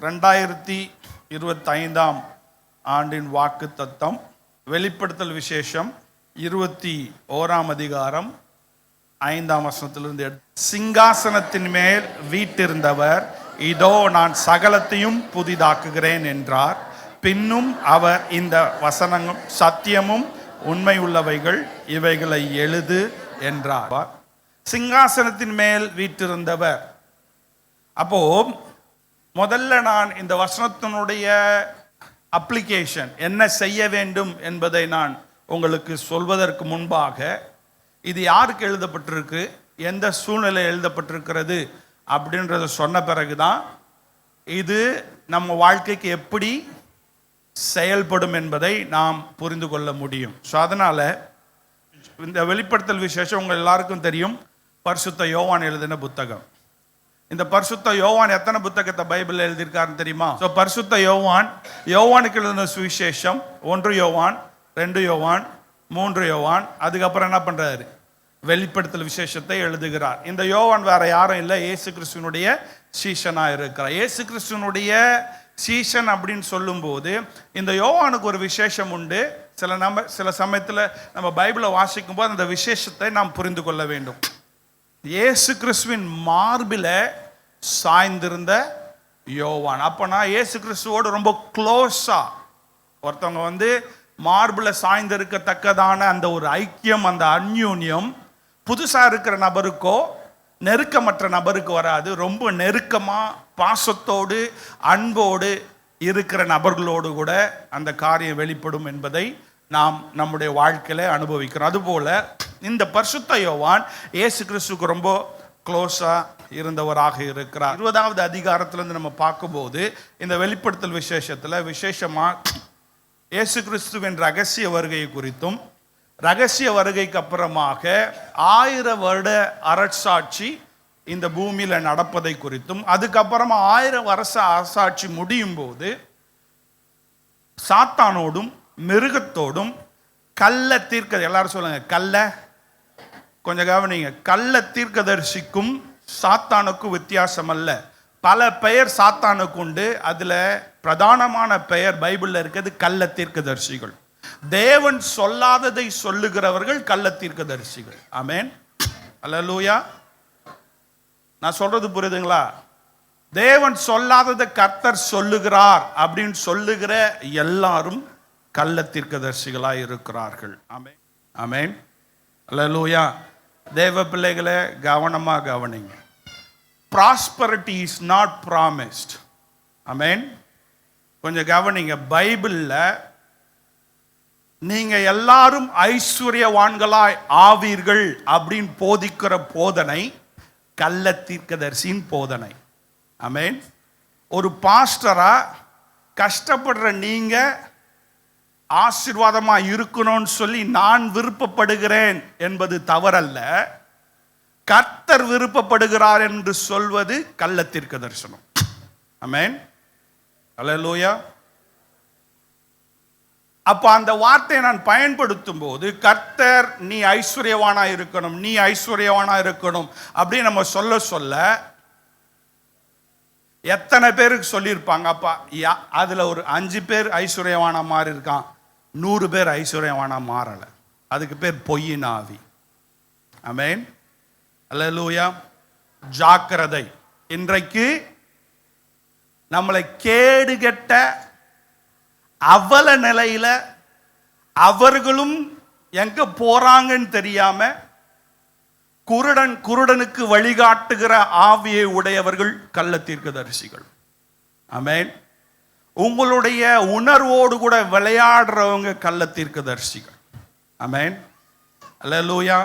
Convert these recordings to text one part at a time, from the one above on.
ரெண்டாயிரத்தி இருபத்தைந்தாம் ஆண்டின் வாக்கு தத்தம் வெளிப்படுத்தல் விசேஷம் இருபத்தி ஓராம் அதிகாரம் ஐந்தாம் வசனத்திலிருந்து எடு- சிங்காசனத்தின் மேல் வீட்டிருந்தவர் இதோ நான் சகலத்தையும் புதிதாக்குகிறேன் என்றார். பின்னும் அவர் இந்த வசனங்களும் சத்தியமும் உண்மை உள்ளவைகள் இவைகளை எழுது என்றார். சிங்காசனத்தின் மேல் வீட்டிருந்தவர். அப்போ முதல்ல நான் இந்த வசனத்தினுடைய அப்ளிகேஷன் என்ன செய்ய வேண்டும் என்பதை நான் உங்களுக்கு சொல்வதற்கு முன்பாக இது யாருக்கு எழுதப்பட்டிருக்கு எந்த சூழ்நிலை எழுதப்பட்டிருக்கிறது அப்படின்றத சொன்ன பிறகுதான் இது நம்ம வாழ்க்கைக்கு எப்படி செயல்படும் என்பதை நாம் புரிந்து கொள்ள முடியும். ஸோ அதனால் இந்த வெளிப்படுத்தல் விசேஷம் உங்கள் எல்லாருக்கும் தெரியும். பரிசுத்த யோவான் எழுதின புத்தகம். இந்த பரிசுத்த யோவான் எத்தனை புத்தகத்தை பைபிள் எழுதியிருக்காருன்னு தெரியுமா? ஸோ பரிசுத்த யோவான் யோவானுக்கு எழுதின சுவிசேஷம் ஒன்று யோவான் ரெண்டு யோவான் மூன்று யோவான் அதுக்கப்புறம் என்ன பண்றாரு? வெளிப்படுத்தல் விசேஷத்தை எழுதுகிறார். இந்த யோவான் வேற யாரும் இல்லை இயேசு கிறிஸ்துவனுடைய சீஷனா இருக்கிறார். இயேசு கிறிஸ்துவனுடைய சீஷன் அப்படின்னு சொல்லும்போது இந்த யோவானுக்கு ஒரு விசேஷம் உண்டு. சில நம்ம சில சமயத்தில் நம்ம பைபிளை வாசிக்கும் போது அந்த விசேஷத்தை நாம் புரிந்து கொள்ள வேண்டும். இயேசு கிறிஸ்துவின் மார்பில் சாய்ந்திருந்த யோவான். அப்போனா இயேசு கிறிஸ்துவோடு ரொம்ப க்ளோஸாக ஒருத்தவங்க வந்து மார்பில் சாய்ந்திருக்கத்தக்கதான அந்த ஒரு ஐக்கியம் அந்த அந்யூன்யம் புதுசாக இருக்கிற நபருக்கோ நெருக்கமற்ற நபருக்கு வராது. ரொம்ப நெருக்கமாக பாசத்தோடு அன்போடு இருக்கிற நபர்களோடு கூட அந்த காரியம் வெளிப்படும் என்பதை நாம் நம்முடைய வாழ்க்கையில் அனுபவிக்கிறோம். அதுபோல் இந்த பரிசுத்த யோவான் ஏசு கிறிஸ்துக்கு ரொம்ப க்ளோஸா இருந்தவராக இருக்கிறார். இருபதாவது அதிகாரத்திலேருந்து நம்ம பார்க்கும்போது இந்த வெளிப்படுத்தல் விசேஷத்துல விசேஷமா இயேசு கிறிஸ்துவின் ரகசிய வருகை குறித்தும் ரகசிய வருகைக்கு அப்புறமாக ஆயிர வருட அரசாட்சி இந்த பூமியில நடப்பதை குறித்தும் அதுக்கப்புறமா ஆயிரம் வருஷ அரசாட்சி முடியும் போது சாத்தானோடும் மிருகத்தோடும் கல்ல தீர்க்க எல்லாரும் சொல்லுங்க கல்லை கொஞ்சம் கவனிங்க. கள்ள தீர்க்கதரிசிக்கும் சாத்தானுக்கும் வித்தியாசம் அல்ல பல பெயர் சாத்தானுக்கு உண்டு. அதில் பிரதானமான பெயர் பைபிள்ல இருக்கிறது கள்ள தீர்க்கதரிசிகள். தேவன் சொல்லாததை சொல்லுகிறவர்கள் கள்ள தீர்க்கதரிசிகள். ஆமென். அல்லேலூயா. நான் சொல்றது புரியுதுங்களா? தேவன் சொல்லாததை கர்த்தர் சொல்லுகிறார் அப்படின்னு சொல்லுகிற எல்லாரும் கள்ள தீர்க்கதரிசிகளாக இருக்கிறார்கள். ஆமேன். ஆமென். அல்லேலூயா. தேவ பிள்ளைகளை கவனமாக கவனிங்க. Prosperity is not promised amen கொஞ்சம் கவனிங்க. பைபிளில் நீங்கள் எல்லாரும் ஐஸ்வர்யவான்களாய் ஆவீர்கள் அப்படின்னு போதிக்கிற போதனை கள்ள தீர்க்கதரிசின் போதனை. ஆமென் ஒரு பாஸ்டராக கஷ்டப்படுற நீங்கள் ஆசீர்வாதமாக இருக்கணும்னு சொல்லி நான் விருப்பப்படுகிறேன் என்பது தவறல்ல. கர்த்தர் விருப்பப்படுகிறார் என்று சொல்வது கள்ளத்திற்கு தீர்க்க தரிசனம். ஹலோ அல்லேலூயா அப்போ அந்த வார்த்தையை நான் பயன்படுத்தும் போது கர்த்தர் நீ ஐஸ்வர்யவானா இருக்கணும் நீ ஐஸ்வர்யவானா இருக்கணும் அப்படின்னு நம்ம சொல்ல சொல்ல எத்தனை பேருக்கு சொல்லியிருப்பாங்க அப்பா யா- அதில் ஒரு அஞ்சு பேர் ஐஸ்வர்யவானா மாதிரி இருக்கான். நூறு பேர் ஐஸ்வர்யவானா மாறலை. அதுக்கு பேர் பொய்யின் ஆவி அமேன் அல்லேலூயா ஜாக்கிரதை. இன்றைக்கு நம்மளை கேடுகெட்ட அவல நிலையில அவர்களும் எங்க போறாங்கன்னு தெரியாம குருடன் குருடனுக்கு வழிகாட்டுகிற ஆவியை உடையவர்கள் கள்ள தீர்க்கதரிசிகள் அமேன் உங்களுடைய உணர்வோடு கூட விளையாடுறவங்க கள்ள தீர்க்கதரிசிகள் அல்ல லூயா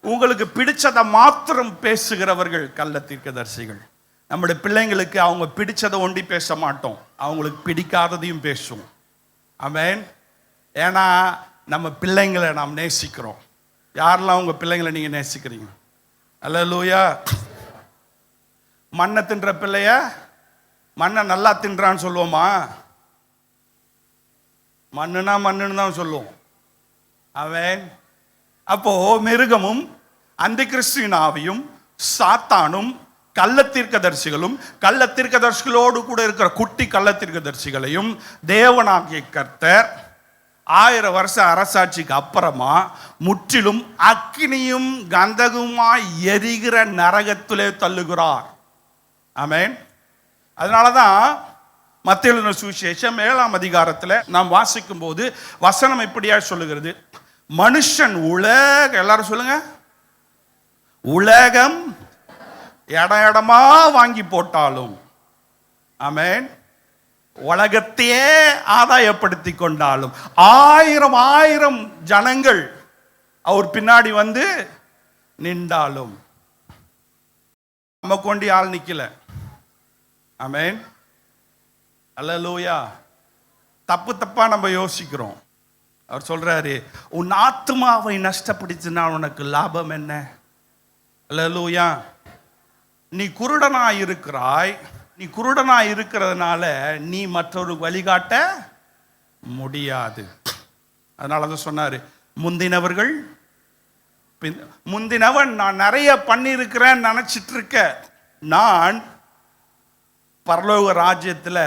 உங்களுக்கு பிடிச்சதை மாத்திரம் பேசுகிறவர்கள் கள்ள தீர்க்கதரிசிகள் நம்முடைய பிள்ளைங்களுக்கு அவங்க பிடிச்சதை ஒண்டி பேச மாட்டோம். அவங்களுக்கு பிடிக்காததையும் பேசுவோம். அமேன் ஏன்னா நம்ம பிள்ளைங்களை நாம் நேசிக்கிறோம். யாரெல்லாம் உங்கள் பிள்ளைங்களை நீங்கள் நேசிக்கிறீங்க? அல்லேலூயா மண்ணை தின்ற பிள்ளைய மண்ணை நல்லா தின்றான்னு சொல்லுவோமா? மண்ணுனா மண்ணுன்னு தான் சொல்லுவோம். அவன் அப்போ மிருகமும் அந்த கிறிஸ்துவின் ஆவியும் சாத்தானும் கள்ளத்தீர்க்கதரிசிகளும் கள்ளத்தீர்க்கதரிசிகளோடு கூட இருக்கிற குட்டி கள்ளத்தீர்க்கதரிசிகளையும் தேவனாகிய கர்த்தர் ஆயிரம் வருஷ அரசாட்சிக்கு அப்புறமா முற்றிலும் அக்கினியும் கந்தகுமாய் எரிகிற நரகத்திலே தள்ளுகிறார். ஆமென். அதனால தான் மத்திய சுவிசேஷம் ஏழாம் அதிகாரத்தில் நாம் வாசிக்கும் போது வசனம் இப்படியா சொல்லுகிறது? மனுஷன் உலக எல்லாரும் சொல்லுங்க. உலகம் இடம் இடமா வாங்கி போட்டாலும் ஆமேன் உலகத்தையே ஆதாயப்படுத்தி கொண்டாலும் ஆயிரம் ஆயிரம் ஜனங்கள் அவர் பின்னாடி வந்து நின்றாலும். நம்ம கொண்டு ஆள் நிற்கலை ஆமென் அல்லலூயா தப்பு தப்பா நம்ம யோசிக்கிறோம். அவர் சொல்றாரு உன் ஆத்மாவை நஷ்டப்படுத்தினா உனக்கு லாபம் என்ன? அல்லலூயா நீ குருடனாக இருக்கிறாய். நீ குருடனாக இருக்கிறதுனால நீ மற்றொரு வழிகாட்ட முடியாது. அதனால தான் சொன்னாரு முந்தினவர்கள் பின்- முந்தினவன் நான் நிறைய பண்ணியிருக்கிறேன் நினச்சிட்டு இருக்க. நான் பரலோக ராஜ்யத்தில்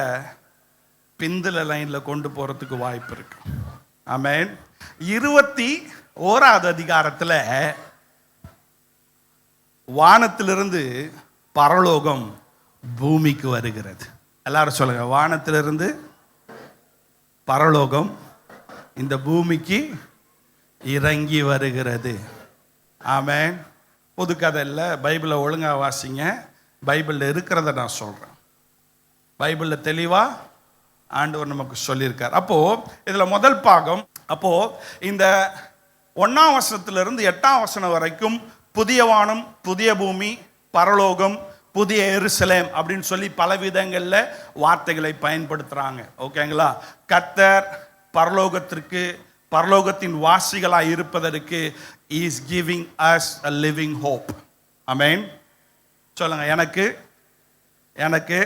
பிந்துல லைனில் கொண்டு போகிறதுக்கு வாய்ப்பு இருக்கு. ஆமேன். இருபத்தி ஓராவது அதிகாரத்தில் வானத்திலிருந்து பரலோகம் பூமிக்கு வருகிறது. எல்லாரும் சொல்லுங்க வானத்திலிருந்து பரலோகம் இந்த பூமிக்கு இறங்கி வருகிறது. ஆமேன். புது கதை இல்லை பைபிளை ஒழுங்கா வாசிங்க. பைபிளில் இருக்கிறத நான் சொல்கிறேன் பைபிளில் தெளிவாக ஆண்டவர் நமக்கு சொல்லியிருக்கார். அப்போது இதில் முதல் பாகம் அப்போது இந்த ஒன்றாம் வசனத்திலிருந்து எட்டாம் வசனம் வரைக்கும் புதிய வானம் புதிய பூமி பரலோகம் புதிய எருசலேம் அப்படின்னு சொல்லி பல விதங்களில் வார்த்தைகளை பயன்படுத்துகிறாங்க ஓகேங்களா கத்தர் பரலோகத்திற்கு பரலோகத்தின் வாசிகளாக இருப்பதற்கு is giving us a living hope amen சொல்லுங்கள் எனக்கு எனக்கு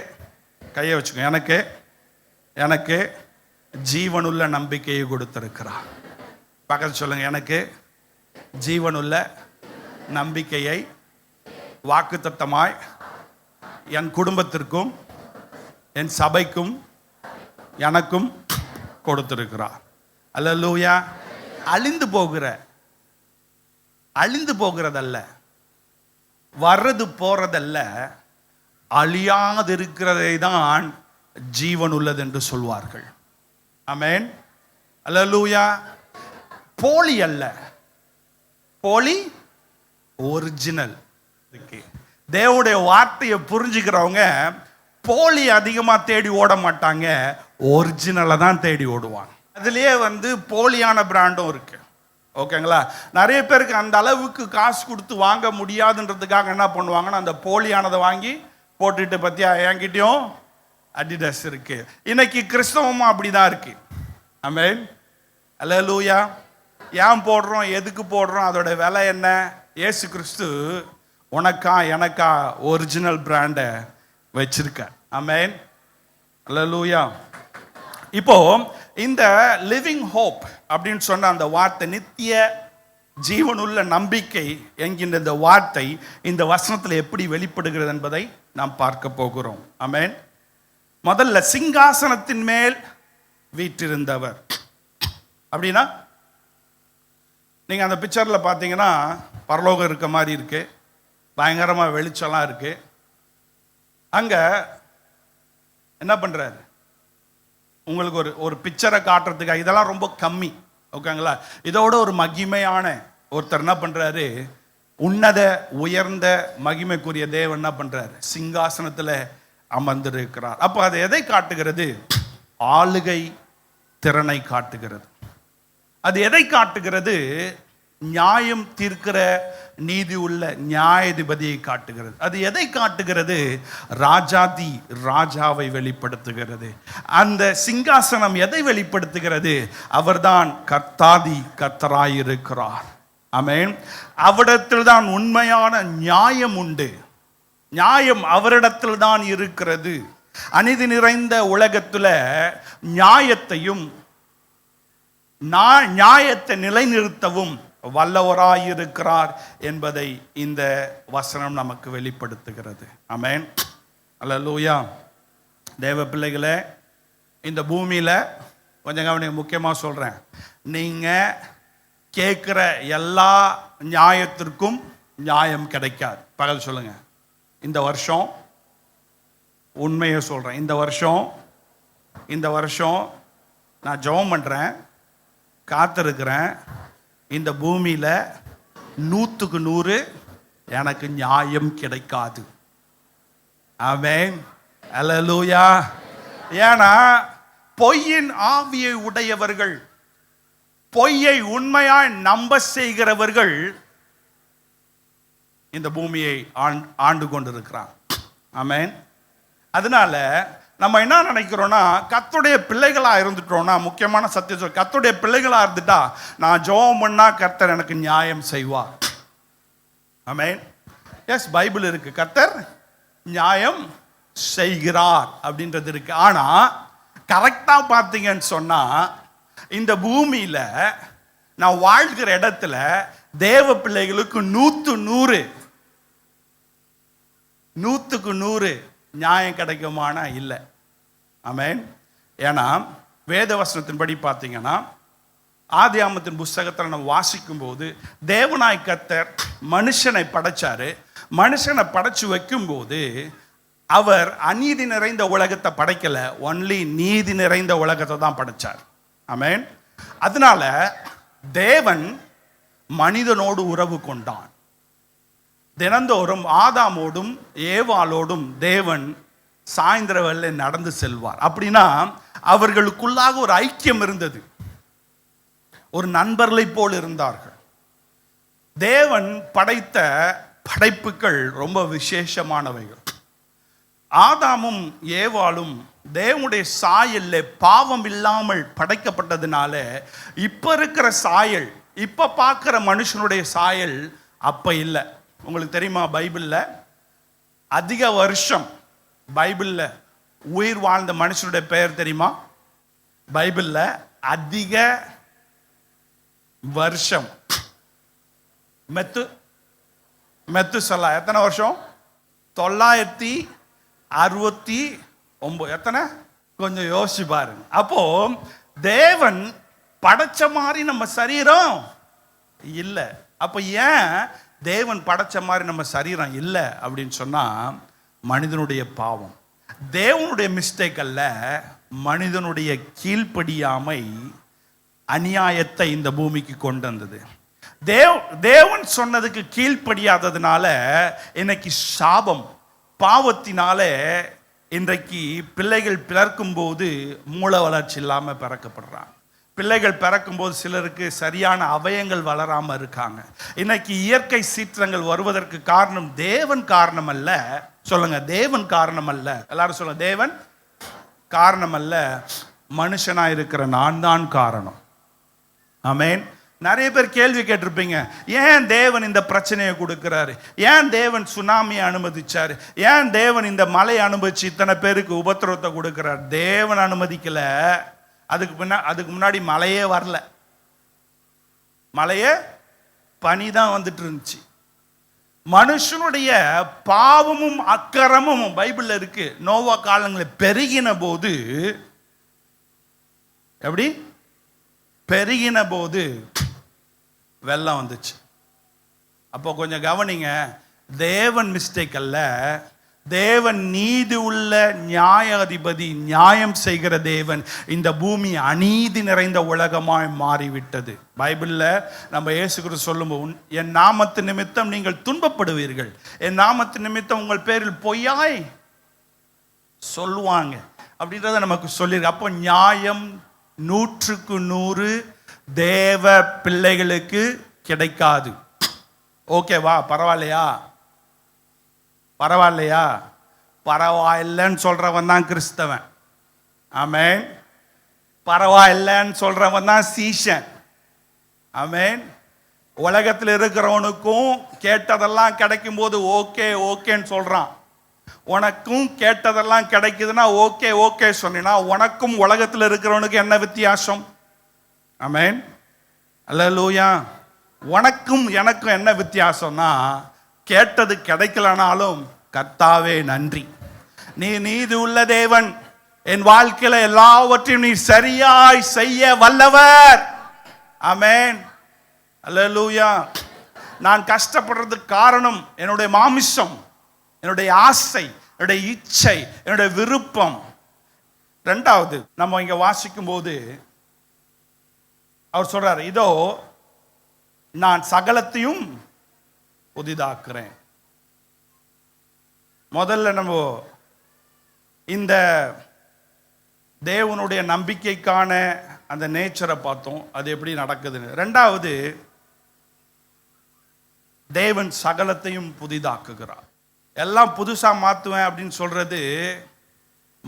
கையை வச்சுக்கோ. எனக்கு எனக்கு ஜீவனுள்ள நம்பிக்கையை கொடுத்திருக்கிறார். பக்கத்து சொல்லுங்க. எனக்கு ஜீவனுள்ள நம்பிக்கையை வாக்குத்தத்தமாய் என் குடும்பத்திற்கும் என் சபைக்கும் எனக்கும் கொடுத்திருக்கிறார். அல்லேலூயா. அழிந்து போகிற அழிந்து போகிறதல்ல. வர்றது போறதல்ல. அழியாதிருக்கிறதை தான் ஜீவன் உள்ளது என்று சொல்வார்கள். அமேன் அலலூயா போலி அல்ல. போலி ஒரிஜினல் இருக்கு. தேவனுடைய வார்த்தையை புரிஞ்சுக்கிறவங்க போலி அதிகமாக தேடி ஓட மாட்டாங்க. ஒரிஜினலை தான் தேடி ஓடுவாங்க. அதுலேயே வந்து போலியான பிராண்டும் இருக்கு. ஓகேங்களா நிறைய பேருக்கு அந்த அளவுக்கு காசு கொடுத்து வாங்க முடியாதுன்றதுக்காக என்ன பண்ணுவாங்கன்னா அந்த போலியானதை வாங்கி போட்டுட்டு பத்தியா? என்கிட்டயும் அடிடஸ் இருக்கு. இன்னைக்கு கிறிஸ்தவமும் அப்படிதான் இருக்கு. அல்ல லூயா ஏன் போடுறோம்? எதுக்கு போடுறோம்? அதோட விலை என்ன? ஏசு கிறிஸ்து உனக்கா எனக்கா ஒரிஜினல் பிராண்டை வச்சிருக்க அல்ல லூயா இப்போ இந்த லிவிங் ஹோப் அப்படின்னு சொன்ன அந்த வார்த்தை நித்திய ஜீவனுள்ள நம்பிக்கை என்கின்ற இந்த வார்த்தை இந்த வசனத்தில் எப்படி வெளிப்படுகிறது என்பதை நாம் பார்க்க போகிறோம். அமேன் முதல்ல சிங்காசனத்தின் மேல் வீற்றிருந்தவர். அப்படின்னா நீங்கள் அந்த பிக்சரில் பார்த்தீங்கன்னா பரலோகம் இருக்க மாதிரி இருக்கு. பயங்கரமாக வெளிச்சம்லாம் இருக்கு. அங்கே என்ன பண்ணுறாரு உங்களுக்கு ஒரு ஒரு பிக்சரை காட்டுறதுக்காக இதெல்லாம் ரொம்ப கம்மி. ஓகேங்களா? இதோட ஒரு மகிமையான ஒருத்தர் என்ன பண்ணுறாரு உன்னத உயர்ந்த மகிமைக்குரிய தேவன் என்ன பண்றாரு? சிங்காசனத்தில் அமர்ந்திருக்கிறார். அப்போ அது எதை காட்டுகிறது? ஆளுகை திறனை காட்டுகிறது. அது எதை காட்டுகிறது? நியாயம் தீர்க்கிற நீதி உள்ள நியாயாதிபதியை காட்டுகிறது. அது எதை காட்டுகிறது? ராஜாதி ராஜாவை வெளிப்படுத்துகிறது. அந்த சிங்காசனம் எதை வெளிப்படுத்துகிறது? அவர்தான் கர்த்தாதி கர்த்தராயிருக்கிறார். ஆமென். அவரிடத்தில் தான் உண்மையான நியாயம் உண்டு. நியாயம் அவரிடத்தில் தான் இருக்கிறது. அநீதி நிறைந்த உலகத்தில் நியாயத்தையும் நியாயத்தை நிலைநிறுத்தவும் வல்லவராயிருக்கிறார் என்பதை இந்த வசனம் நமக்கு வெளிப்படுத்துகிறது. ஆமேன். அல்ல லூயா தேவ பிள்ளைகளை இந்த பூமியில் கொஞ்சம் கவனி முக்கியமாக சொல்கிறேன் நீங்கள் கேட்குற எல்லா நியாயத்திற்கும் நியாயம் கிடைக்காது. பகல் சொல்லுங்க. இந்த வருஷம் உண்மையை சொல்கிறேன் இந்த வருஷம் இந்த வருஷம் நான் ஜெபம் பண்ணுறேன் காத்திருக்கிறேன். இந்த பூமியில் நூற்றுக்கு நூறு எனக்கு நியாயம் கிடைக்காது. ஆமென். அலலூயா ஏன்னா பொய்யின் ஆவியை உடையவர்கள் பொய்யை உண்மையாய் நம்ப செய்கிறவர்கள் இந்த பூமியை ஆண்- ஆண்டு கொண்டிருக்கிறான். ஆமேன். அதனால நம்ம என்ன நினைக்கிறோம்னா கத்துடைய பிள்ளைகளாக இருந்துட்டோம்னா முக்கியமான சத்திய சொல் கத்துடைய பிள்ளைகளாக இருந்துட்டா நான் ஜோம் பண்ணா கர்த்தர் எனக்கு நியாயம் செய்வார். ஆமேன். எஸ் பைபிள் இருக்கு. கர்த்தர் நியாயம் செய்கிறார் அப்படின்றது இருக்கு. ஆனால் கரெக்டாக பார்த்தீங்கன்னு சொன்னால் இந்த பூமியில் நான் வாழ்கிற இடத்துல தேவ பிள்ளைகளுக்கு நூற்று நூறு நூற்றுக்கு நூறு நியாயம் கிடைக்குமானா இல்லை. ஆமேன். ஏன்னா வேதவசனத்தின்படி பார்த்தீங்கன்னா ஆதியாமத்தின் புஸ்தகத்தில் நம்ம வாசிக்கும்போது தேவனாய் கத்தர் மனுஷனை படைச்சாரு. மனுஷனை படைச்சு வைக்கும்போது அவர் அநீதி நிறைந்த உலகத்தை படைக்கல ஒன்லி நீதி நிறைந்த உலகத்தை தான் படைச்சார். அமேன் அதனால தேவன் மனிதனோடு உறவு கொண்டான். தினந்தோறும் ஆதாமோடும் ஏவாளோடும் தேவன் சாயந்தர வேலை நடந்து செல்வார். அப்படின்னா அவர்களுக்குள்ளாக ஒரு ஐக்கியம் இருந்தது. ஒரு நண்பர்களைப் போல் இருந்தார்கள். தேவன் படைத்த படைப்புகள் ரொம்ப விசேஷமானவைகள். ஆதாமும் ஏவாளும் தேவனுடைய சாயல்ல பாவம் இல்லாமல் படைக்கப்பட்டதுனால இப்போ இருக்கிற சாயல் இப்போ பார்க்குற மனுஷனுடைய சாயல் அப்போ இல்லை. உங்களுக்கு தெரியுமா பைபிளில்? அதிக வருஷம் பைபிளில் உயிர் வாழ்ந்த மனுஷனுடைய பெயர் தெரியுமா? பைபிளில் அதிக வருஷம். மெத்து மெத்து சொல்ல எத்தனை வருஷம்? தொள்ளாயிரத்தி அறுபத்தி ஒம்பது. எத்தனை? கொஞ்சம் யோசிச்சு பாருங்க. அப்போ தேவன் படைச்ச மாதிரி நம்ம சரீரம் இல்லை. அப்போ ஏன் தேவன் படைச்ச மாதிரி நம்ம சரீரம் இல்லை அப்படின்னு சொன்னால் மனிதனுடைய பாவம். தேவனுடைய மிஸ்டேக் அல்ல மனிதனுடைய கீழ்ப்படியாமை அநியாயத்தை இந்த பூமிக்கு கொண்டு வந்தது. தேவ் தேவன் சொன்னதுக்கு கீழ்ப்படியாததுனால இன்னைக்கு சாபம் பாவத்தினால இன்றைக்கு பிள்ளைகள் பிறக்கும் போது மூல வளர்ச்சி இல்லாமல் பிறக்கப்படுறாங்க. பிள்ளைகள் பிறக்கும்போது சிலருக்கு சரியான அவயங்கள் வளராமல் இருக்காங்க. இன்னைக்கு இயற்கை சீற்றங்கள் வருவதற்கு காரணம் தேவன் காரணம் அல்ல சொல்லுங்க தேவன் காரணம் அல்ல எல்லாரும் சொல்லுங்க தேவன் காரணம் அல்ல மனுஷனாக இருக்கிற நான் தான் காரணம். ஆமென். நிறைய பேர் கேள்வி கேட்டிருப்பீங்க ஏன் தேவன் இந்த பிரச்சனையை கொடுக்குறாரு? ஏன் தேவன் சுனாமியை அனுமதிச்சாரு? ஏன் தேவன் இந்த மலையை அனுபவிச்சு இத்தனை பேருக்கு உபத்திரவத்தை கொடுக்குறாரு? தேவன் அனுமதிக்கல. அதுக்கு முன்னா அதுக்கு முன்னாடி மலையே வரல. மலையே பனி தான் வந்துட்டு இருந்துச்சு மனுஷனுடைய பாவமும் அக்கரமும் பைபிளில் இருக்கு. நோவா காலங்களில் பெருகின போது எப்படி? பெருகின போது வெள்ளம் வந்துச்சு. அப்போ கொஞ்சம் கவனிங்க தேவன் மிஸ்டேக் அல்ல தேவன் நீதி உள்ள நியாயாதிபதி நியாயம் செய்கிற தேவன் இந்த பூமி அநீதி நிறைந்த உலகமாய் மாறிவிட்டது. பைபிளில் நம்ம இயேசு சொல்லும்போது என் நாமத்து நிமித்தம் நீங்கள் துன்பப்படுவீர்கள். என் நாமத்து நிமித்தம் உங்கள் பேரில் பொய்யாய் சொல்லுவாங்க. அப்படின்றத நமக்கு சொல்லியிருக்கு. அப்போ நியாயம் நூற்றுக்கு நூறு தேவ பிள்ளைகளுக்கு கிடைக்காது. ஓகேவா பரவாயில்லையா? பரவாயில்லையா? பரவாயில்லைன்னு சொல்றவன் தான் கிறிஸ்தவன். ஆமேன் பரவாயில்லைன்னு சொல்றவன் தான் சீஷன். ஆமேன் உலகத்தில் இருக்கிறவனுக்கும் கேட்டதெல்லாம் கிடைக்கும் போது ஓகே ஓகேன்னு சொல்றான். உனக்கும் கேட்டதெல்லாம் கிடைக்குதுன்னா ஓகே ஓகே சொன்னீங்கன்னா உனக்கும் உலகத்தில் இருக்கிறவனுக்கு என்ன வித்தியாசம்? அமேன் அல்ல லூயா உனக்கும் எனக்கும் என்ன வித்தியாசம்னா கேட்டது கிடைக்கலனாலும் கர்த்தாவே நன்றி. நீ நீதி உள்ள தேவன். என் வாழ்க்கையில எல்லாவற்றையும் நீ சரியாய் செய்ய வல்லவர். அமேன் அல்ல லூயா நான் கஷ்டப்படுறதுக்கு காரணம் என்னுடைய மாமிசம் என்னுடைய ஆசை என்னுடைய இச்சை என்னுடைய விருப்பம். ரெண்டாவது நம்ம இங்க வாசிக்கும் போது அவர் சொல்றாரு இதோ நான் சகலத்தையும் புதிதாக்குறேன். முதல்ல நம்ம இந்த தேவனுடைய நம்பிக்கைக்கான அந்த நேச்சரை பார்த்தோம் அது எப்படி நடக்குதுன்னு. ரெண்டாவது தேவன் சகலத்தையும் புதிதாக்குகிறார். எல்லாம் புதுசாக மாற்றுவேன் அப்படின்னு சொல்றது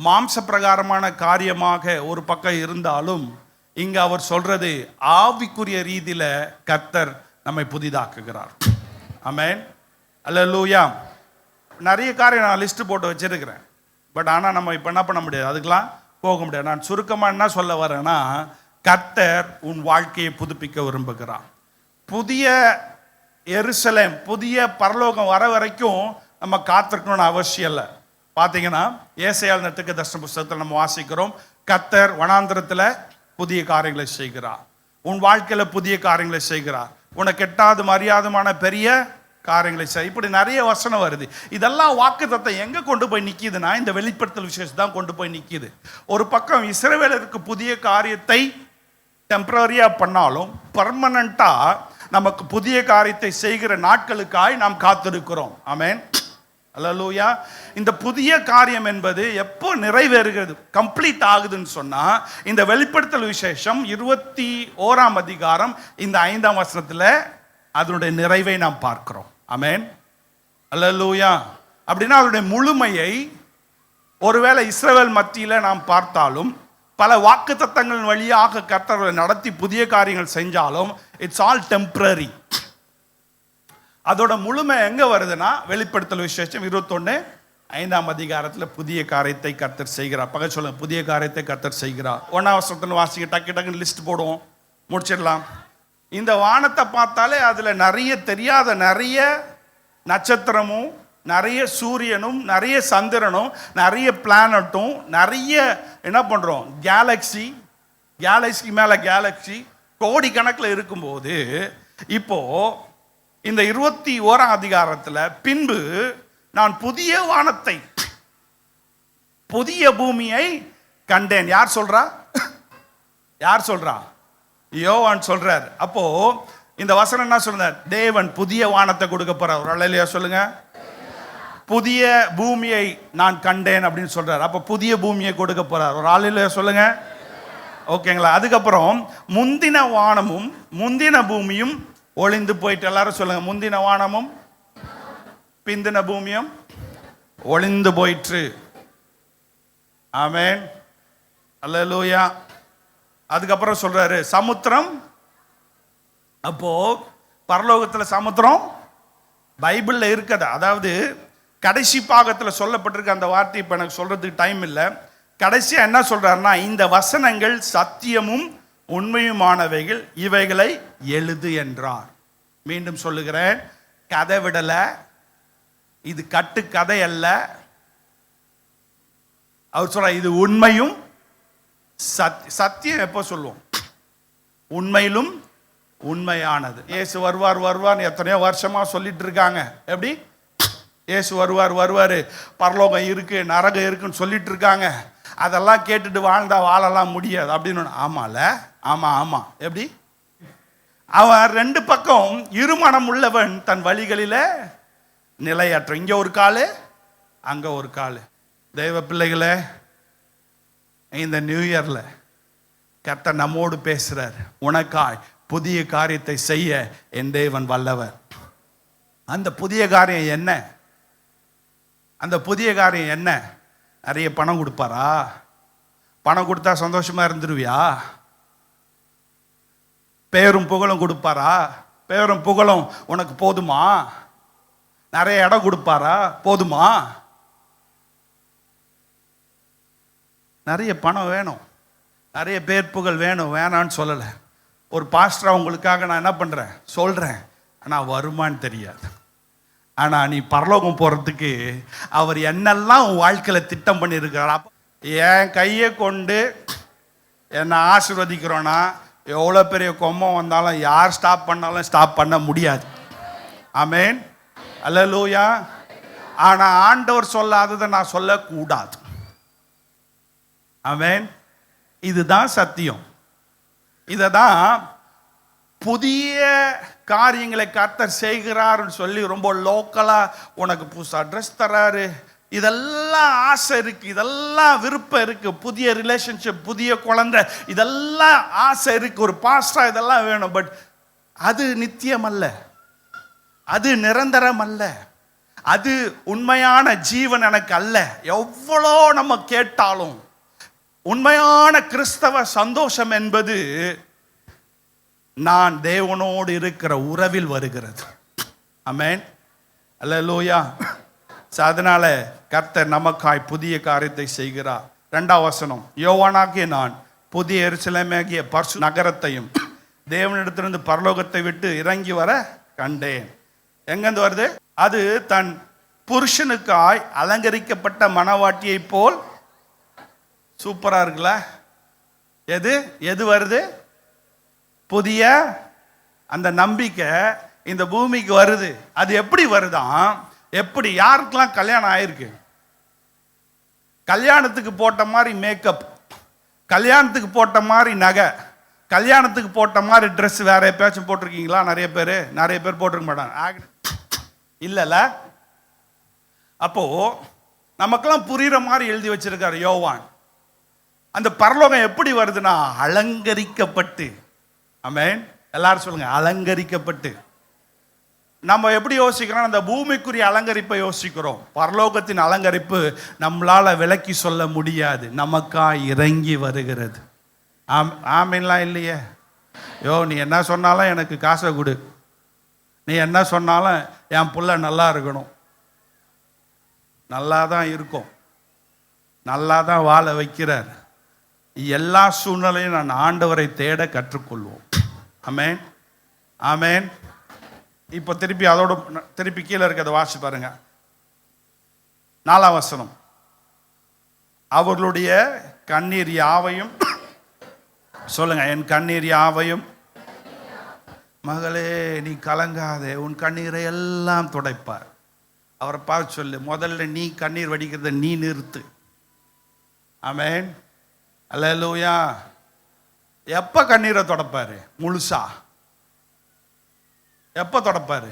மாம்ச பிரகாரமான காரியமாக ஒரு பக்கம் இருந்தாலும் இங்கே அவர் சொல்றது ஆவிக்குரிய ரீதியில் கர்த்தர் நம்மை புதிதாக்குகிறார். அமேன் அல்ல லூயா நிறைய காரியம் நான் லிஸ்ட் போட்டு வச்சிருக்கிறேன். பட் ஆனால் நம்ம இப்போ என்ன பண்ண முடியாது? அதுக்கெல்லாம் போக முடியாது. நான் சுருக்கமாக என்ன சொல்ல வரேன்னா கர்த்தர் உன் வாழ்க்கையை புதுப்பிக்க விரும்புகிறார். புதிய எருசலேம் புதிய பரலோகம் வர வரைக்கும் நம்ம காத்திருக்கணும்னு அவசியம் இல்லை. பார்த்தீங்கன்னா ஏசையால் தர்ஷன புஸ்தகத்தில் நம்ம வாசிக்கிறோம் கத்தர் வனாந்திரத்தில் புதிய காரியங்களை செய்கிறார். உன் வாழ்க்கையில் புதிய காரியங்களை செய்கிறார். உனக்கு எட்டாவது மரியாதமான பெரிய காரியங்களை செய். இப்படி நிறைய வசனம் வருது. இதெல்லாம் வாக்கு எங்கே கொண்டு போய் நிற்கிதுன்னா இந்த வெளிப்படுத்தல் விசேஷம் தான் கொண்டு போய் நிற்கிது ஒரு பக்கம் இஸ்ரவேலருக்கு புதிய காரியத்தை டெம்பரரியாக பண்ணாலும் பர்மனண்ட்டாக நமக்கு புதிய காரியத்தை செய்கிற நாட்களுக்காய் நாம் காத்திருக்கிறோம். ஆமேன் அலலூயா இந்த புதிய காரியம் என்பது எப்போ நிறைவேறுகிறது? கம்ப்ளீட் ஆகுதுன்னு சொன்னால் இந்த வெளிப்படுத்தல் விசேஷம் இருபத்தி ஓராம் அதிகாரம் இந்த ஐந்தாம் வருஷத்தில் அதனுடைய நிறைவை நாம் பார்க்கிறோம். அமேன் அல்லேலூயா அப்படின்னா அதனுடைய முழுமையை ஒருவேளை இஸ்ரேல் மத்தியில் நாம் பார்த்தாலும் பல வாக்குத்தத்தங்கள் வழியாக கர்த்தர்களை நடத்தி புதிய காரியங்கள் செஞ்சாலும் இட்ஸ் ஆல் டெம்ப்ரரி அதோட முழுமை எங்கே வருதுன்னா வெளிப்படுத்தல் விசேஷம் இருபத்தொன்னு ஐந்தாம் அதிகாரத்தில் புதிய காரியத்தை கர்த்தர் செய்கிறார். பகை சொல்லுங்க புதிய காரியத்தை கர்த்தர் செய்கிறார். ஒன்னாம் வருஷத்துல வாசிக்க டக்கு டக்குன்னு லிஸ்ட் போடுவோம். முடிச்சிடலாம். இந்த வானத்தை பார்த்தாலே அதில் நிறைய தெரியாத நிறைய நட்சத்திரமும் நிறைய சூரியனும் நிறைய சந்திரனும் நிறைய பிளானட்டும் நிறைய என்ன பண்ணுறோம் கேலக்ஸி கேலக்ஸி மேலே கேலக்ஸி கோடிக்கணக்கில் இருக்கும்போது இப்போது இந்த இருபத்தி ஓராம் அதிகாரத்தில் பின்பு நான் புதிய வானத்தை புதிய பூமியை கண்டேன். யார் சொல்றா? யார் சொல்றா? யோவான் சொல்றார். அப்போ இந்த வசனம் என்ன சொல்றார்? தேவன் புதிய வானத்தை கொடுக்க போறார். ஒரு அலையிலையா சொல்லுங்க. புதிய பூமியை நான் கண்டேன் அப்படின்னு சொல்றார். அப்போ புதிய பூமியை கொடுக்க போறார். ஒரு ஆளிலையா சொல்லுங்க. ஓகேங்களா? அதுக்கப்புறம் முந்தின வானமும் முந்தின பூமியும் ஒளிந்து போயிட்டு எல்லாரும் சொல்லுங்க. முந்தின வானமும் பிந்தின பூமியும் ஒளிந்து போயிற்று. அல்ல லூயா அதுக்கப்புறம் சொல்றாரு சமுத்திரம் அப்போ பரலோகத்தில் சமுத்திரம் பைபிளில் இருக்குது. அதாவது கடைசி பாகத்தில் சொல்லப்பட்டிருக்க அந்த வார்த்தை இப்போ எனக்கு சொல்றதுக்கு டைம் இல்லை. கடைசியாக என்ன சொல்றாருன்னா இந்த வசனங்கள் சத்தியமும் உண்மையுமானவைகள் இவைகளை எழுது என்றார். மீண்டும் சொல்லுகிறேன் கதை விடல இது கட்டு கதை அல்ல. அவர் சொல்ற இது உண்மையும் சத் சத்தியம் எப்போ சொல்லுவோம்? உண்மையிலும் உண்மையானது. இயேசு வருவார் வருவார் எத்தனையோ வருஷமா சொல்லிட்டு இருக்காங்க. எப்படி? இயேசு வருவார் வருவார். பரலோகம் இருக்கு நரகம் இருக்குன்னு சொல்லிட்டு இருக்காங்க. அதெல்லாம் கேட்டுட்டு வாழ்ந்தா வாழலாம் முடியாது அப்படின்னு ஒண்ணு. ஆமால? ஆமா ஆமா. எப்படி? அவன் ரெண்டு பக்கம் இருமணம் உள்ளவன் தன் வழிகளில நிலையற்ற. இங்க ஒரு காலு அங்க ஒரு காலு. தெய்வ பிள்ளைகளே இந்த நியூ இயர்ல கத்த நம்மோடு பேசுறார். உனக்காய் புதிய காரியத்தை செய்ய என் தேவன் வல்லவர். அந்த புதிய காரியம் என்ன? அந்த புதிய காரியம் என்ன? நிறைய பணம் கொடுப்பாரா? பணம் கொடுத்தா சந்தோஷமாக இருந்துருவியா? பேரும் புகழும் கொடுப்பாரா? பேரும் புகழும் உனக்கு போதுமா? நிறைய இடம் கொடுப்பாரா? போதுமா? நிறைய பணம் வேணும். நிறைய பேர் புகழ் வேணும். வேணான்னு சொல்லலை. ஒரு பாஸ்டரா உங்களுக்காக நான் என்ன பண்ணுறேன் சொல்கிறேன் ஆனால் வருமான்னு தெரியாது. ஆனால் நீ பரலோகம் போகிறதுக்கு அவர் என்னெல்லாம் உன் வாழ்க்கையில் திட்டம் பண்ணியிருக்கிறார் அப்போ என் கையை கொண்டு என்னை ஆசிர்வதிக்கிறோன்னா எவ்வளோ பெரிய கொம்பம் வந்தாலும் யார் ஸ்டாப் பண்ணாலும் ஸ்டாப் பண்ண முடியாது. ஆமேன் அல்லலூயா ஆனால் ஆண்டவர் சொல்லாததை நான் சொல்லக்கூடாது. ஆமேன் இதுதான் சத்தியம். இதை தான் புதிய காரியங்களை கர்த்தர் செய்கிறாருன்னு சொல்லி ரொம்ப லோக்கலாக உனக்கு புதுசாக ட்ரெஸ் தராரு. இதெல்லாம் ஆசை இருக்குது இதெல்லாம் விருப்பம் இருக்குது புதிய ரிலேஷன்ஷிப் புதிய குழந்தை. இதெல்லாம் ஆசை இருக்குது ஒரு பாஸ்டாக இதெல்லாம் வேணும். பட் அது நித்தியம் அல்ல. அது நிரந்தரம் அல்ல. அது உண்மையான ஜீவன் எனக்கு அல்ல. எவ்வளோ நம்ம கேட்டாலும் உண்மையான கிறிஸ்தவ சந்தோஷம் என்பது நான் தேவனோடு இருக்கிற உறவில் வருகிறது. அமேன் அல்ல லோயா அதனால கர்த்தர் நமக்காய் புதிய காரியத்தை செய்கிறார். ரெண்டாம் வசனம். யோவானாகிய நான் புதிய எரிசலமாகிய பர்சு நகரத்தையும் தேவனிடத்திலிருந்து பரலோகத்தை விட்டு இறங்கி வர கண்டேன். எங்கேருந்து வருது? அது தன் புருஷனுக்காய் அலங்கரிக்கப்பட்ட மனவாட்டியை போல் சூப்பராக இருக்குல்ல? எது? எது வருது? புதிய அந்த நம்பிக்கை இந்த பூமிக்கு வருது. அது எப்படி வருதான் எப்படி யாருக்கெல்லாம் கல்யாணம் ஆயிருக்கு? கல்யாணத்துக்கு போட்ட மாதிரி மேக்கப் கல்யாணத்துக்கு போட்ட மாதிரி நகை கல்யாணத்துக்கு போட்ட மாதிரி ட்ரெஸ் வேற எப்பயாச்சும் போட்டிருக்கீங்களா? நிறைய பேர்? நிறைய பேர் போட்டிருக்க மாட்டாங்க. இல்லைல்ல. அப்போ நமக்கெல்லாம் புரிகிற மாதிரி எழுதி வச்சிருக்காரு யோவான். அந்த பரலோகம் எப்படி வருதுன்னா அலங்கரிக்கப்பட்டு அமேன் எல்லாரும் சொல்லுங்க அலங்கரிக்கப்பட்டு. நம்ம எப்படி யோசிக்கிறோம் அந்த பூமிக்குரிய அலங்கரிப்பை யோசிக்கிறோம். பரலோகத்தின் அலங்கரிப்பு நம்மளால விளக்கி சொல்ல முடியாது. நமக்கா இறங்கி வருகிறது. ஆம் ஆமீன்லாம் இல்லையே. யோ நீ என்ன சொன்னாலும் எனக்கு காசை கொடு. நீ என்ன சொன்னாலும் என் புள்ள நல்லா இருக்கணும். நல்லா தான் இருக்கும். நல்லா தான் வாழ வைக்கிறார். எல்லா சூழ்நிலையும் நான் ஆண்டவரை தேட கற்றுக்கொள்வோம். அமேன் ஆமேன் இப்போ திருப்பி அதோட திருப்பி கீழே இருக்கிறத வாசி பாருங்க. நாலாம் வசனம். அவர்களுடைய கண்ணீர் யாவையும் சொல்லுங்க என் கண்ணீர் யாவையும் மகளே நீ கலங்காதே உன் கண்ணீரை எல்லாம் துடைப்பார். அவரை பார்த்து சொல்லு முதல்ல நீ கண்ணீர் வடிக்கிறத நீ நிறுத்து. ஆமென் அல்லேலூயா எப்போ கண்ணீரை தொடப்பாரு? முழுசா. எப்போ தொடப்பாரு?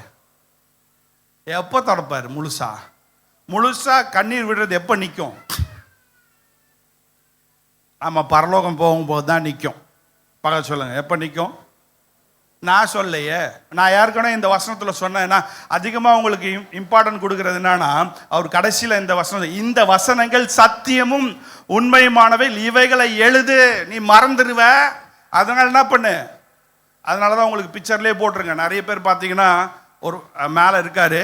எப்போ தொடப்பாரு? முழுசா. முழுசா கண்ணீர் விடுறது எப்போ நிற்கும் நம்ம பரலோகம் போகும்போது தான் நிற்கும் பகல் சொல்லுங்க எப்போ நிற்கும் நான் சொல்லையே நான் ஏற்கனவே இந்த வசனத்தில் சொன்னேன்னா அதிகமாக உங்களுக்கு இம்பார்ட்டன்ட் கொடுக்கறது என்னன்னா அவர் கடைசியில் இந்த வசனம் இந்த வசனங்கள் சத்தியமும் உண்மையுமானவை இவைகளை எழுது நீ மறந்துடுவ அதனால் என்ன பண்ணு? அதனால தான் உங்களுக்கு பிக்சர்லேயே போட்டிருங்க. நிறைய பேர் பார்த்தீங்கன்னா ஒரு மேலே இருக்காரு.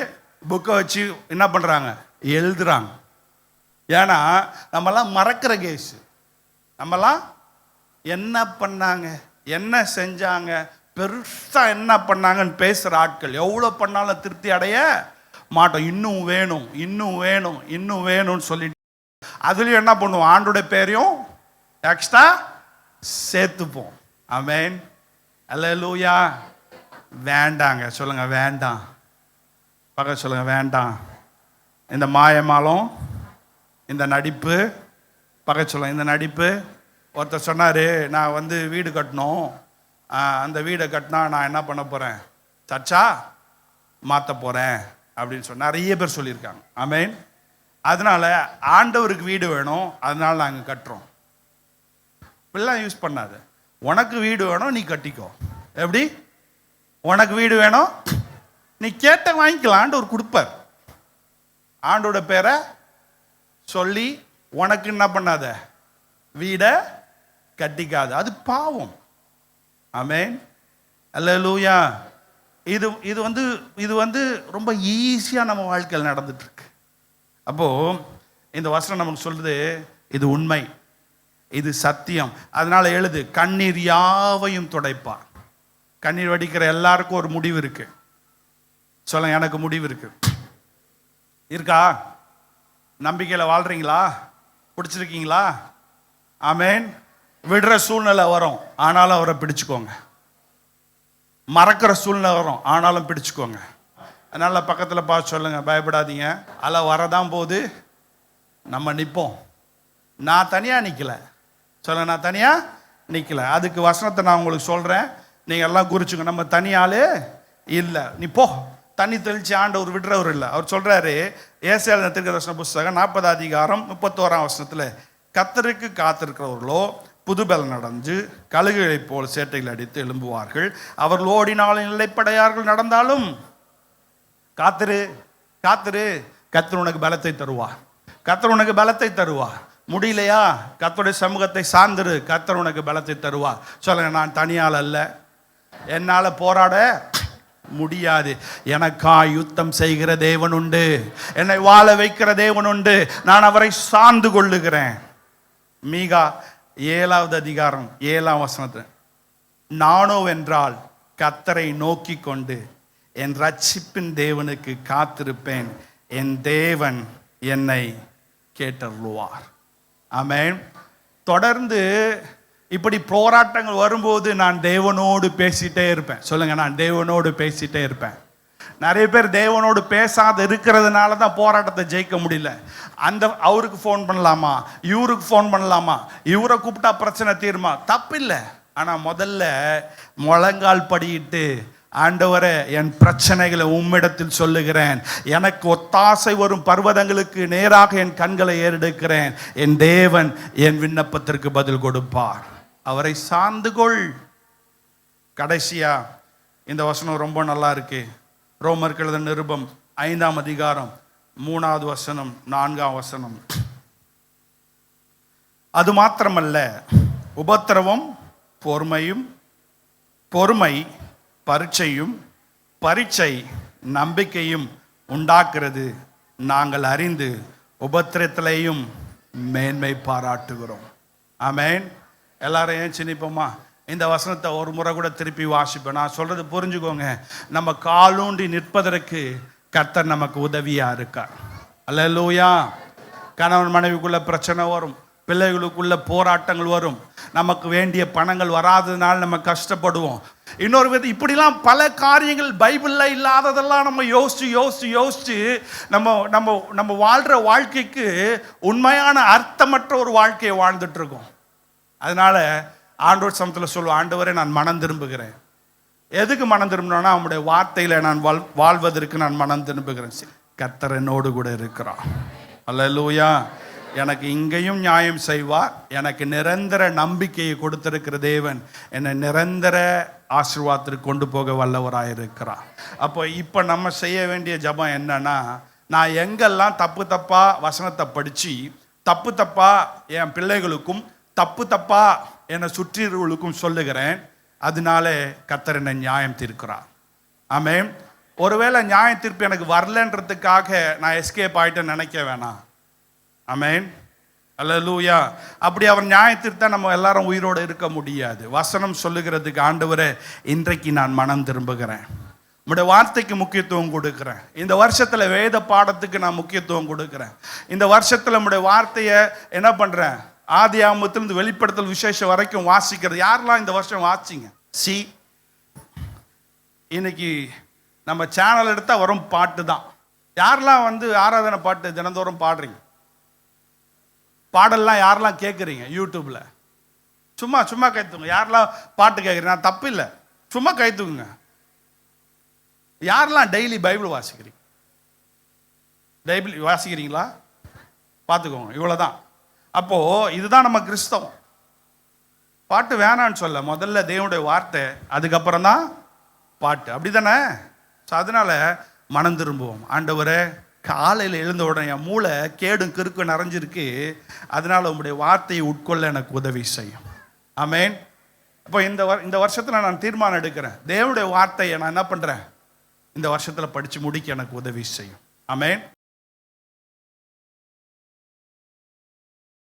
புக்கை வச்சு என்ன பண்ணுறாங்க எழுதுறாங்க. ஏன்னா நம்மலாம் மறக்கிற கேஸ் நம்மலாம் என்ன பண்ணாங்க? என்ன செஞ்சாங்க? பெருசாக என்ன பண்ணாங்கன்னு பேசுகிற ஆட்கள். எவ்வளோ பண்ணாலும் திருப்தி அடைய மாட்டோம். இன்னும் வேணும் இன்னும் வேணும் இன்னும் வேணும்னு சொல்லிட்டு. அதுலேயும் என்ன பண்ணுவோம்? ஆண்டுடைய பேரையும் எக்ஸ்ட்ரா சேர்த்துப்போம் அமேன் அல்ல லூயா வேண்டாங்க. சொல்லுங்கள் வேண்டாம். பக்கம் சொல்லுங்கள் வேண்டாம். இந்த மாயமாலம் இந்த நடிப்பு பக்க சொல்லுங்கள் இந்த நடிப்பு. ஒருத்தர் சொன்னார் நான் வந்து வீடு கட்டணும். அந்த வீடை கட்டினா நான் என்ன பண்ண போகிறேன் சர்ச்சா மாற்ற போகிறேன் அப்படின்னு சொல்லி நிறைய பேர் சொல்லியிருக்காங்க. ஆமென் அதனால ஆண்டவருக்கு வீடு வேணும். அதனால் நாங்கள் கட்டுறோம். இப்படிலாம் யூஸ் பண்ணாது. உனக்கு வீடு வேணும் நீ கட்டிக்கோ. எப்படி? உனக்கு வீடு வேணும் நீ கேட்ட வாங்கிக்கலாம் ஆண்டவர் கொடுப்பார். ஆண்டோட பேரை சொல்லி உனக்கு என்ன பண்ணாத? வீடை கட்டிக்காத. அது பாவம். ஆமேன் அல்ல லூயா இது இது வந்து இது வந்து ரொம்ப ஈஸியாக நம்ம வாழ்க்கையில் நடந்துட்டுருக்கு அப்போது இந்த வசனம் நமக்கு சொல்லுது இது உண்மை. இது சத்தியம். அதனால் எழுது கண்ணீர் யாவையும் துடைப்பார். கண்ணீர் வடிக்கிற எல்லாருக்கும் ஒரு முடிவு இருக்கு. சொல்ல எனக்கு முடிவு இருக்கு. இருக்கா? நம்பிக்கையில் வாழ்றீங்களா? பிடிச்சிருக்கீங்களா? ஆமேன். விடுற சூழ்நிலை வரும் ஆனாலும் அவரை பிடிச்சுக்கோங்க. மறக்கிற சூழ்நிலை வரும் ஆனாலும் பிடிச்சுக்கோங்க. அதனால பக்கத்தில் பார்த்து சொல்லுங்க பயப்படாதீங்க. அலை வரதான் போது நம்ம நிற்போம் நான் தனியாக நிற்கல சொல்ல நான் தனியாக நிற்கல அதுக்கு வசனத்தை நான் உங்களுக்கு சொல்கிறேன் நீங்கள் எல்லாம் குறிச்சுங்க நம்ம தனியாளே இல்லை. நீ போ. தண்ணி தெளித்து ஆண்டவர் விடுறவர் இல்லை. அவர் சொல்கிறாரு ஏசியால் திருக்கதர்சன புஸ்தகம் நாற்பது அதிகாரம் முப்பத்தோராம் வசனத்தில் கத்தருக்கு காத்திருக்கிறவர்களோ புதுபல நடந்து கழுகுகளைப் போல் சேட்டைகள் அடித்து எழும்புவார்கள். அவர்கள் ஓடினாலும் நிலைப்படையார்கள் நடந்தாலும் காத்திரு காத்திரு. கத்தர் உனக்கு பலத்தை தருவா கத்தர் உனக்கு பலத்தை தருவா முடியலையா? கத்தருடைய சமூகத்தை சார்ந்திரு. கத்தர் உனக்கு பலத்தை தருவா. சொல்லுங்க நான் தனியால் அல்ல. என்னால் போராட முடியாது. எனக்கா யுத்தம் செய்கிற தேவன் உண்டு. என்னை வாழ வைக்கிற தேவன் உண்டு. நான் அவரை சார்ந்து கொள்ளுகிறேன். மீகா ஏழாவது அதிகாரம் ஏழாம் வசனத்தை நானோ வென்றால் கத்தரை நோக்கி கொண்டு என் ரட்சிப்பின் தேவனுக்கு காத்திருப்பேன். என் தேவன் என்னை கேட்டருள்வார். ஆமேன். தொடர்ந்து இப்படி போராட்டங்கள் வரும்போது நான் தேவனோடு பேசிட்டே இருப்பேன். சொல்லுங்கள் நான் தேவனோடு பேசிட்டே இருப்பேன். நிறைய பேர் தேவனோடு பேசாத இருக்கிறதுனால தான் போராட்டத்தை ஜெயிக்க முடியல. அந்த அவருக்கு ஃபோன் பண்ணலாமா? இவருக்கு ஃபோன் பண்ணலாமா? இவரை கூப்பிட்டா பிரச்சனை தீருமா? தப்பில்லை. ஆனால் முதல்ல முழங்கால் படியிட்டு ஆண்டவரே என் பிரச்சனைகளை உம்மிடத்தில் சொல்லுகிறேன். எனக்கு ஒத்தாசை வரும் பர்வதங்களுக்கு நேராக என் கண்களை ஏறெடுக்கிறேன். என் தேவன் என் விண்ணப்பத்திற்கு பதில் கொடுப்பார். அவரை சார்ந்து கொள். கடைசியா இந்த வசனம் ரொம்ப நல்லா இருக்கு. ரோமர் கழுத நிருபம் ஐந்தாம் அதிகாரம் மூணாவது வசனம் நான்காம் வசனம். அது மாத்திரமல்ல உபத்திரவம் பொறுமையும் பொறுமை பரீட்சையும் பரீட்சை நம்பிக்கையும் உண்டாக்குறது நாங்கள் அறிந்து உபத்திரத்திலையும் மேன்மை பாராட்டுகிறோம். ஆமேன். எல்லாரும் ஏன் சின்னிப்போமா இந்த வசனத்தை ஒரு முறை கூட திருப்பி வாசிப்பேன் நான் சொல்றது புரிஞ்சுக்கோங்க. நம்ம காலூண்டி நிற்பதற்கு கர்த்தர் நமக்கு உதவியா இருக்கார். அல்லேலூயா. கணவன் மனைவிக்குள்ள பிரச்சனை வரும். பிள்ளைகளுக்குள்ள போராட்டங்கள் வரும். நமக்கு வேண்டிய பணங்கள் வராததுனால நம்ம கஷ்டப்படுவோம். இன்னொரு வித இப்படிலாம் பல காரியங்கள் பைபிளில் இல்லாததெல்லாம் நம்ம யோசிச்சு யோசிச்சு யோசிச்சு நம்ம நம்ம நம்ம வாழ்கிற வாழ்க்கைக்கு உண்மையான அர்த்தமற்ற ஒரு வாழ்க்கையை வாழ்ந்துட்டுருக்கோம். அதனால் ஆண்டோர் சமத்தில் சொல்லுவோம் ஆண்டவரே நான் மனம் திரும்புகிறேன். எதுக்கு மனம் திரும்பினோன்னா அவனுடைய வார்த்தையில் நான் வாழ் வாழ்வதற்கு நான் மனம் திரும்புகிறேன். சரி, என்னோடு கூட இருக்கிறான் அல்லேலூயா எனக்கு இங்கேயும் நியாயம் செய்வார் எனக்கு நிரந்தர நம்பிக்கையை கொடுத்திருக்கிற தேவன் என்னை நிரந்தர ஆசீர்வாதத்திற்கு கொண்டு போக வல்லவராக இருக்கிறார் அப்போ இப்போ நம்ம செய்ய வேண்டிய ஜெபம் என்னன்னா நான் எங்கெல்லாம் தப்பு தப்பாக வசனத்தை படித்து தப்பு தப்பாக என் பிள்ளைகளுக்கும் தப்பு தப்பாக என்னை சுற்றியவர்களுக்கும் சொல்லுகிறேன் அதனால கத்தர் என்னை நியாயம் தீர்க்கிறார். ஆமே ஒருவேளை நியாய தீர்ப்பு எனக்கு வரலன்றதுக்காக நான் எஸ்கேப் ஆகிட்டேன்னு நினைக்க வேணாம். அமேன் அல்லூயா அப்படி அவர் நியாயத்திற்கு நம்ம எல்லாரும் உயிரோடு இருக்க முடியாது. வசனம் சொல்லுகிறதுக்கு ஆண்டவரே இன்றைக்கு நான் மனம் திரும்புகிறேன். நம்முடைய வார்த்தைக்கு முக்கியத்துவம் கொடுக்குறேன். இந்த வருஷத்தில் வேத பாடத்துக்கு நான் முக்கியத்துவம் கொடுக்குறேன். இந்த வருஷத்தில் நம்முடைய வார்த்தையை என்ன பண்ணுறேன் ஆதி ஆமத்திலிருந்து வெளிப்படுத்தல் விசேஷம் வரைக்கும் வாசிக்கிறது. யாரெல்லாம் இந்த வருஷம் வாசிங்க? சி. இன்னைக்கு நம்ம சேனல் எடுத்தால் வரும் பாட்டு தான். யாரெல்லாம் வந்து ஆராதனை பாட்டு தினந்தோறும் பாடுறீங்க? பாடல்லாம் யாரெல்லாம் கேட்குறீங்க யூடியூப்பில் சும்மா சும்மா கை தூங்க யாரெல்லாம் பாட்டு கேட்குறீங்க நான் தப்பு இல்லை சும்மா கை தூக்குங்க யாரெல்லாம் டெய்லி பைபிள் வாசிக்கிறீங்க? பைபிள் வாசிக்கிறீங்களா? பார்த்துக்கோங்க. இவ்வளோதான் அப்போது இதுதான் நம்ம கிறிஸ்தவம். பாட்டு வேணான்னு சொல்ல. முதல்ல தேவனுடைய வார்த்தை அதுக்கப்புறம் தான் பாட்டு. அப்படிதானே? ஸோ அதனால் மனம் திரும்புவோம். ஆண்டவரே காலையில் எழுந்த உடனே என் மூளை கேடும் கிறுக்கு நிறைஞ்சிருக்கு. அதனால் உங்களுடைய வார்த்தையை உட்கொள்ள எனக்கு உதவி செய்யும். ஆமேன். அப்போ இந்த வர் இந்த வருஷத்தில் நான் தீர்மானம் எடுக்கிறேன். தேவனுடைய வார்த்தையை நான் என்ன பண்ணுறேன் இந்த வருஷத்தில் படித்து முடிக்க எனக்கு உதவி செய்யும். ஆமேன்.